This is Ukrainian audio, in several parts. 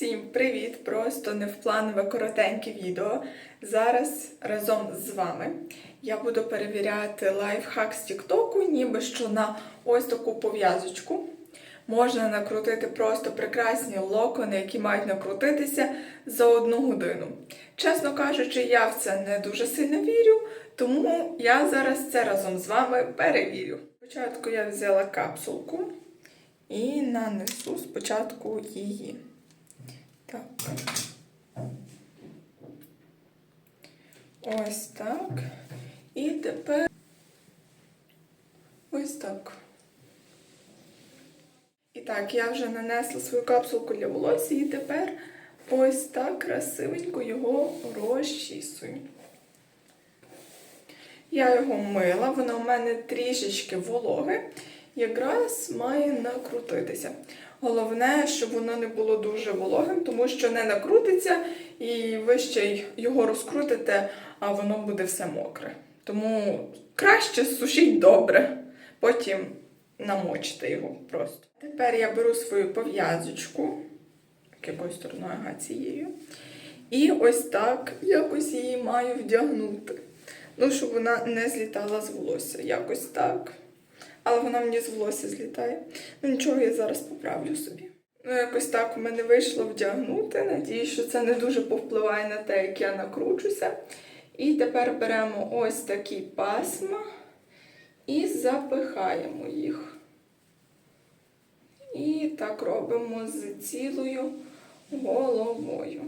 Всім привіт! Просто невпланове коротеньке відео. Зараз разом з вами я буду перевіряти лайфхак з Тіктоку, ніби що на ось таку пов'язочку можна накрутити просто прекрасні локони, які мають накрутитися за одну годину. Чесно кажучи, я в це не дуже сильно вірю, тому я зараз це разом з вами перевірю. Спочатку я взяла капсулку і нанесу спочатку її. Так. Ось так. І тепер ось так. І так, я вже нанесла свою капсулку для волосся і тепер ось так красивенько його розчісую. Я його мила, воно у мене трішечки вологе, якраз має накрутитися. Головне, щоб воно не було дуже вологим, тому що не накрутиться, і ви ще його розкрутите, а воно буде все мокре. Тому краще сушіть добре, потім намочите його просто. Тепер я беру свою пов'язочку, якою стороною ага, цією, і ось так якось її маю вдягнути. Ну, щоб вона не злітала з волосся. Якось так. Але вона мені з волосся злітає. Ну нічого, я зараз поправлю собі. Ну, якось так у мене вийшло вдягнути. Надіюсь, що це не дуже повпливає на те, як я накручуся. І тепер беремо ось такі пасма і запихаємо їх. І так робимо з цілою головою.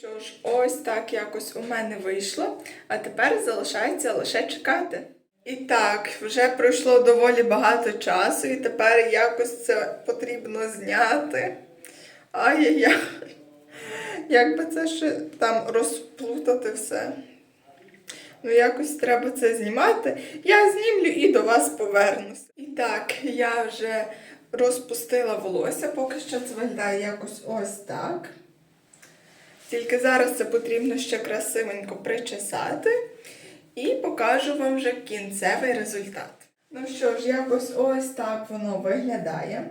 Що ж, ось так якось у мене вийшло, а тепер залишається лише чекати. І так, вже пройшло доволі багато часу, і тепер якось це потрібно зняти. Ай-яй-яй. Як би це ще там розплутати все. Ну, якось треба це знімати. Я знімлю і до вас повернусь. І так, я вже розпустила волосся, поки що це виглядає якось ось так. Тільки зараз це потрібно ще красивенько причесати і покажу вам вже кінцевий результат. Ну що ж, якось ось так воно виглядає.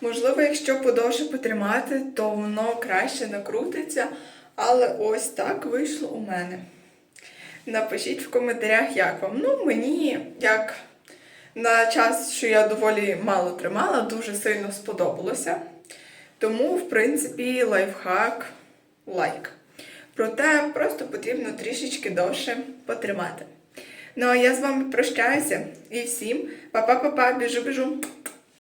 Можливо, якщо подовше потримати, то воно краще накрутиться, але ось так вийшло у мене. Напишіть в коментарях, як вам. Ну, мені, як на час, що я доволі мало тримала, дуже сильно сподобалося. Тому, в принципі, лайфхак лайк. Проте просто потрібно трішечки довше потримати. Ну а я з вами прощаюся і всім па-па-па-па, біжу-біжу.